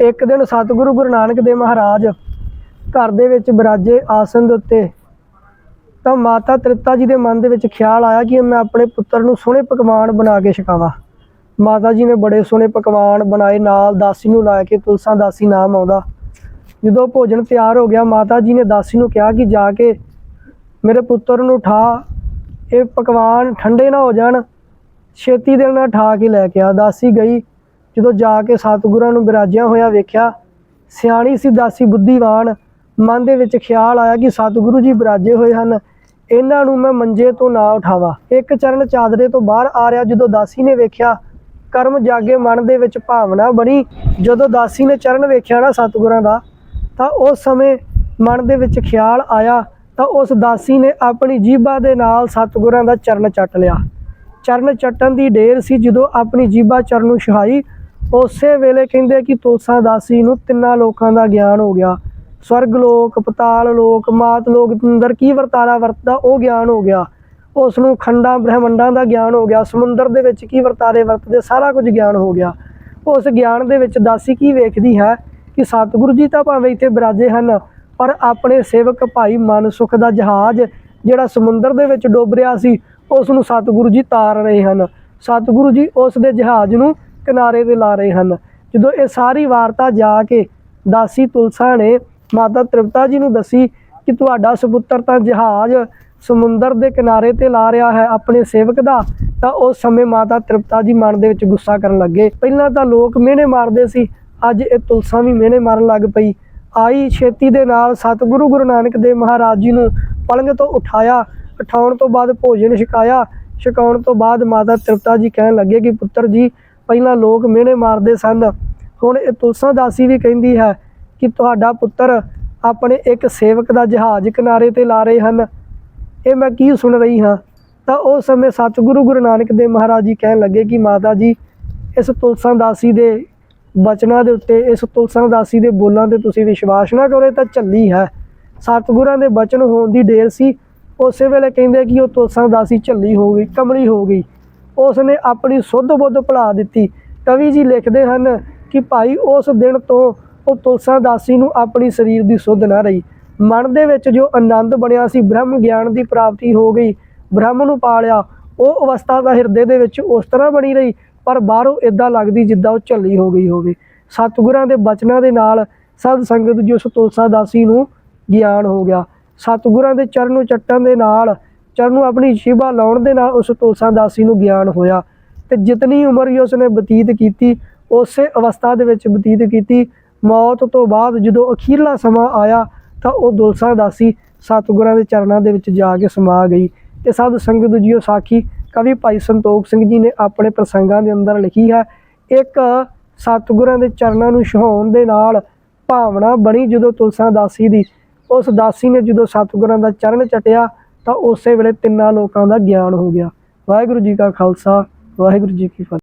ਇੱਕ ਦਿਨ ਸਤਿਗੁਰੂ ਗੁਰੂ ਨਾਨਕ ਦੇਵ ਮਹਾਰਾਜ ਘਰ ਦੇ ਵਿੱਚ ਬਰਾਜੇ ਆਸਨ ਦੇ ਉੱਤੇ ਤਾਂ ਮਾਤਾ ਤ੍ਰਿਪਤਾ ਜੀ ਦੇ ਮਨ ਦੇ ਵਿੱਚ ਖਿਆਲ ਆਇਆ ਕਿ ਮੈਂ ਆਪਣੇ ਪੁੱਤਰ ਨੂੰ ਸੋਹਣੇ ਪਕਵਾਨ ਬਣਾ ਕੇ ਛਕਾਵਾਂ। ਮਾਤਾ ਜੀ ਨੇ ਬੜੇ ਸੋਹਣੇ ਪਕਵਾਨ ਬਣਾਏ, ਨਾਲ ਦਾਸੀ ਨੂੰ ਲਾ ਕੇ ਤੁਲਸਾ ਦਾਸੀ ਨਾਮ ਆਉਂਦਾ। ਜਦੋਂ ਭੋਜਨ ਤਿਆਰ ਹੋ ਗਿਆ, ਮਾਤਾ ਜੀ ਨੇ ਦਾਸੀ ਨੂੰ ਕਿਹਾ ਕਿ ਜਾ ਕੇ ਮੇਰੇ ਪੁੱਤਰ ਨੂੰ ਉਠਾ, ਇਹ ਪਕਵਾਨ ਠੰਡੇ ਨਾ ਹੋ ਜਾਣ, ਛੇਤੀ ਦੇ ਨਾਲ ਠਾ ਕੇ ਲੈ ਕੇ ਆ। ਦਾਸੀ ਗਈ। ਜਦੋਂ ਜਾ ਕੇ ਸਤਿਗੁਰਾਂ ਨੂੰ ਬਿਰਾਜਿਆ ਹੋਇਆ ਵੇਖਿਆ, ਸਿਆਣੀ ਸੀ, ਦਾਸੀ, ਬੁੱਧੀਵਾਨ, ਮਨ ਦੇ ਵਿੱਚ ਖਿਆਲ ਆਇਆ ਕਿ ਸਤਿਗੁਰੂ ਜੀ ਬਿਰਾਜੇ ਹੋਏ ਹਨ। ਇਹਨਾਂ ਨੂੰ ਮੈਂ ਮੰਜੇ ਤੋਂ ਨਾ ਉਠਾਵਾਂ। ਇੱਕ ਚਰਨ ਚਾਦਰੇ ਤੋਂ ਬਾਹਰ ਆ ਰਿਹਾ, ਜਦੋਂ ਦਾਸੀ ਨੇ ਵੇਖਿਆ, ਕਰਮ ਜਾਗੇ ਮਨ ਦੇ ਵਿੱਚ ਭਾਵਨਾ ਬਣੀ। ਜਦੋਂ ਦਾਸੀ ਨੇ ਚਰਨ ਵੇਖਿਆ ਨਾ ਸਤਿਗੁਰਾਂ ਦਾ, ਤਾਂ ਉਸ ਸਮੇਂ ਮਨ ਦੇ ਵਿੱਚ ਖਿਆਲ ਆਇਆ, ਤਾਂ ਉਸ ਦਾਸੀ ਨੇ ਆਪਣੀ ਜੀਭਾ ਦੇ ਨਾਲ ਸਤਿਗੁਰਾਂ ਦਾ ਚਰਨ ਚੱਟ ਲਿਆ। ਚਰਨ ਚੱਟਣ ਦੀ ਢੇਰ ਸੀ ਜਦੋਂ ਆਪਣੀ ਜੀਭਾ ਚਰਨ ਨੂੰ ਛੁਹਾਈ ਉਸੇ ਵੇਲੇ ਕਹਿੰਦੇ ਕਿ ਤੁਲਸਾ ਦਾਸੀ ਨੂੰ ਤਿੰਨਾਂ ਲੋਕਾਂ ਦਾ ਗਿਆਨ ਹੋ ਗਿਆ। ਸਵਰਗ ਲੋਕ, ਪਤਾਲ ਲੋਕ, ਮਾਤ ਲੋਕ ਅੰਦਰ ਕੀ ਵਰਤਾਰਾ ਵਰਤਦਾ, ਉਹ ਗਿਆਨ ਹੋ ਗਿਆ। ਉਸ ਨੂੰ ਖੰਡਾਂ, ਬ੍ਰਹਿਮੰਡਾਂ ਦਾ ਗਿਆਨ ਹੋ ਗਿਆ। ਸਮੁੰਦਰ ਦੇ ਵਿੱਚ ਕੀ ਵਰਤਾਰੇ ਵਰਤਦੇ, ਸਾਰਾ ਕੁਝ ਗਿਆਨ ਹੋ ਗਿਆ। ਉਸ ਗਿਆਨ ਦੇ ਵਿੱਚ ਦਾਸੀ ਕੀ ਵੇਖਦੀ ਹੈ ਕਿ ਸਤਿਗੁਰੂ ਜੀ ਤਾਂ ਭਾਵੇਂ ਇੱਥੇ ਬਿਰਾਜੇ ਹਨ, ਪਰ ਆਪਣੇ ਸੇਵਕ ਭਾਈ ਮਨਸੁਖ ਦਾ ਜਹਾਜ਼, ਜਿਹੜਾ ਸਮੁੰਦਰ ਦੇ ਵਿੱਚ ਡੁੱਬ ਰਿਹਾ ਸੀ ਉਸ ਨੂੰ ਸਤਿਗੁਰੂ ਜੀ ਤਾਰ ਰਹੇ ਹਨ। ਸਤਿਗੁਰੂ ਜੀ ਉਸ ਦੇ ਜਹਾਜ਼ ਨੂੰ ਕਿਨਾਰੇ ਤੇ ਲਾ ਰਹੇ ਹਨ। ਜਦੋਂ ਇਹ ਸਾਰੀ ਵਾਰਤਾ ਜਾ ਕੇ ਦਾਸੀ ਤੁਲਸਾ ਨੇ ਮਾਤਾ ਤ੍ਰਿਪਤਾ ਜੀ ਨੂੰ ਦੱਸੀ ਕਿ ਤੁਹਾਡਾ ਸੁਪੁੱਤਰ ਤਾਂ ਜਹਾਜ਼ ਸਮੁੰਦਰ ਦੇ ਕਿਨਾਰੇ ਤੇ ਲਾ ਰਿਹਾ ਹੈ ਆਪਣੇ ਸੇਵਕ ਦਾ, ਤਾਂ ਉਸ ਸਮੇਂ ਮਾਤਾ ਤ੍ਰਿਪਤਾ ਜੀ ਮਨ ਦੇ ਵਿੱਚ ਗੁੱਸਾ ਕਰਨ ਲੱਗੇ। ਪਹਿਲਾਂ ਤਾਂ ਲੋਕ ਮਿਹਣੇ ਮਾਰਦੇ ਸੀ, ਅੱਜ ਇਹ ਤੁਲਸਾ ਵੀ ਮਿਹਣੇ ਮਾਰਨ ਲੱਗ ਪਈ। ਆਈ ਛੇਤੀ ਦੇ ਨਾਲ ਸਤਿਗੁਰੂ ਗੁਰੂ ਨਾਨਕ ਦੇਵ ਮਹਾਰਾਜ ਜੀ ਨੂੰ ਪਲੰਗ ਤੋਂ ਉਠਾਇਆ, ਉਠਾਉਣ ਤੋਂ ਬਾਅਦ ਭੋਜਨ ਛਕਾਇਆ, ਛਕਾਉਣ ਤੋਂ ਬਾਅਦ ਮਾਤਾ ਤ੍ਰਿਪਤਾ ਜੀ ਕਹਿਣ ਲੱਗੇ ਕਿ ਪੁੱਤਰ ਜੀ ਪਹਿਲਾਂ ਲੋਕ ਮਿਹਣੇ ਮਾਰਦੇ ਸਨ। ਹੁਣ ਇਹ ਤੁਲਸਾ ਦਾਸੀ ਵੀ ਕਹਿੰਦੀ ਹੈ ਕਿ ਤੁਹਾਡਾ ਪੁੱਤਰ ਆਪਣੇ ਇੱਕ ਸੇਵਕ ਦਾ ਜਹਾਜ਼ ਕਿਨਾਰੇ ਤੇ ਲਾ ਰਹੇ ਹਨ। ਇਹ ਮੈਂ ਕੀ ਸੁਣ ਰਹੀ ਹਾਂ? ਤਾਂ ਉਸ ਸਮੇਂ ਸਤਿਗੁਰੂ ਗੁਰੂ ਨਾਨਕ ਦੇਵ ਮਹਾਰਾਜ ਜੀ ਕਹਿਣ ਲੱਗੇ ਕਿ ਮਾਤਾ ਜੀ, ਇਸ ਤੁਲਸਾ ਦਾਸੀ ਦੇ ਬਚਨਾਂ ਦੇ ਉੱਤੇ, ਇਸ ਤੁਲਸਾ ਦਾਸੀ ਦੇ ਬੋਲਾਂ ਤੇ ਤੁਸੀਂ ਵਿਸ਼ਵਾਸ ਨਾ ਕਰੋ ਤਾਂ ਝੱਲੀ ਹੈ। ਸਤਿਗੁਰਾਂ ਦੇ ਬਚਨ ਹੋਣ ਦੀ ਢੇਰ ਸੀ। ਉਸੇ ਵੇਲੇ ਕਹਿੰਦੇ ਕਿ ਉਹ ਤੁਲਸਾ ਦਾਸੀ ਝੱਲੀ ਹੋ ਗਈ, ਕਮਲੀ ਹੋ ਗਈ। ਉਸ ਨੇ ਆਪਣੀ ਸੁੱਧ ਬੁੱਧ ਭੁਲਾ ਦਿੱਤੀ। ਕਵੀ ਜੀ ਲਿਖਦੇ ਹਨ ਕਿ ਭਾਈ ਉਸ ਦਿਨ ਤੋਂ ਉਹ ਤੁਲਸਾ ਦਾਸੀ ਨੂੰ ਆਪਣੀ ਸਰੀਰ ਦੀ ਸੁੱਧ ਨਾ ਰਹੀ। ਮਨ ਦੇ ਵਿੱਚ ਜੋ ਆਨੰਦ ਬਣਿਆ ਸੀ, ਬ੍ਰਹਮ ਗਿਆਨ ਦੀ ਪ੍ਰਾਪਤੀ ਹੋ ਗਈ, ਬ੍ਰਹਮ ਨੂੰ ਪਾਲਿਆ, ਉਹ ਅਵਸਥਾ ਦਾ ਹਿਰਦੇ ਦੇ ਵਿੱਚ ਉਸ ਤਰ੍ਹਾਂ ਬਣੀ ਰਹੀ, ਪਰ ਬਾਹਰੋਂ ਇਦਾਂ ਲੱਗਦੀ ਜਿੱਦਾਂ ਉਹ ਝੱਲੀ ਹੋ ਗਈ ਹੋਵੇ। ਸਤਿਗੁਰਾਂ ਦੇ ਬਚਨਾਂ ਦੇ ਨਾਲ ਸਤ ਸੰਗਤ ਜੀ ਤੁਲਸਾ ਦਾਸੀ ਨੂੰ ਗਿਆਨ ਹੋ ਗਿਆ। ਸਤਿਗੁਰਾਂ ਦੇ ਚਰਨ ਚੱਟਣ ਦੇ ਨਾਲ ਚਰਨ ਨੂੰ ਆਪਣੀ ਸ਼ਿਵਾ ਲਾਉਣ ਦੇ ਨਾਲ ਉਸ ਤੁਲਸਾ ਦਾਸੀ ਨੂੰ ਗਿਆਨ ਹੋਇਆ ਤੇ ਜਿਤਨੀ ਉਮਰ ਹੀ ਉਸਨੇ ਬਤੀਤ ਕੀਤੀ, ਉਸੇ ਅਵਸਥਾ ਦੇ ਵਿੱਚ ਬਤੀਤ ਕੀਤੀ, ਮੌਤ ਤੋਂ ਬਾਅਦ ਜਦੋਂ ਅਖੀਰਲਾ ਸਮਾਂ ਆਇਆ ਤਾਂ ਉਹ ਦੁਲਸਾ ਦਾਸੀ ਸਤਿਗੁਰਾਂ ਦੇ ਚਰਨਾਂ ਦੇ ਵਿੱਚ ਜਾ ਕੇ ਸਮਾ ਗਈ ਇਹ ਸਾਧ ਸੰਗਤ ਜੀਓ ਸਾਖੀ ਕਵੀ ਭਾਈ ਸੰਤੋਖ ਸਿੰਘ ਜੀ ਨੇ ਆਪਣੇ ਪ੍ਰਸੰਗਾਂ ਦੇ ਅੰਦਰ ਲਿਖੀ ਹੈ, ਇੱਕ ਸਤਿਗੁਰਾਂ ਦੇ ਚਰਨਾਂ ਨੂੰ ਛਹਾਉਣ ਦੇ ਨਾਲ ਭਾਵਨਾ ਬਣੀ ਜਦੋਂ ਤੁਲਸਾ ਦਾਸੀ ਦੀ, ਉਸ ਦਾਸੀ ਨੇ ਜਦੋਂ ਸਤਿਗੁਰਾਂ ਦਾ ਚਰਨ ਚਟਿਆ ਤਾਂ ਉਸੇ ਵੇਲੇ ਤਿੰਨਾਂ ਲੋਕਾਂ ਦਾ ਗਿਆਨ ਹੋ ਗਿਆ। ਵਾਹਿਗੁਰੂ ਜੀ ਕਾ ਖਾਲਸਾ, ਵਾਹਿਗੁਰੂ ਜੀ ਕੀ ਫਤਿਹ।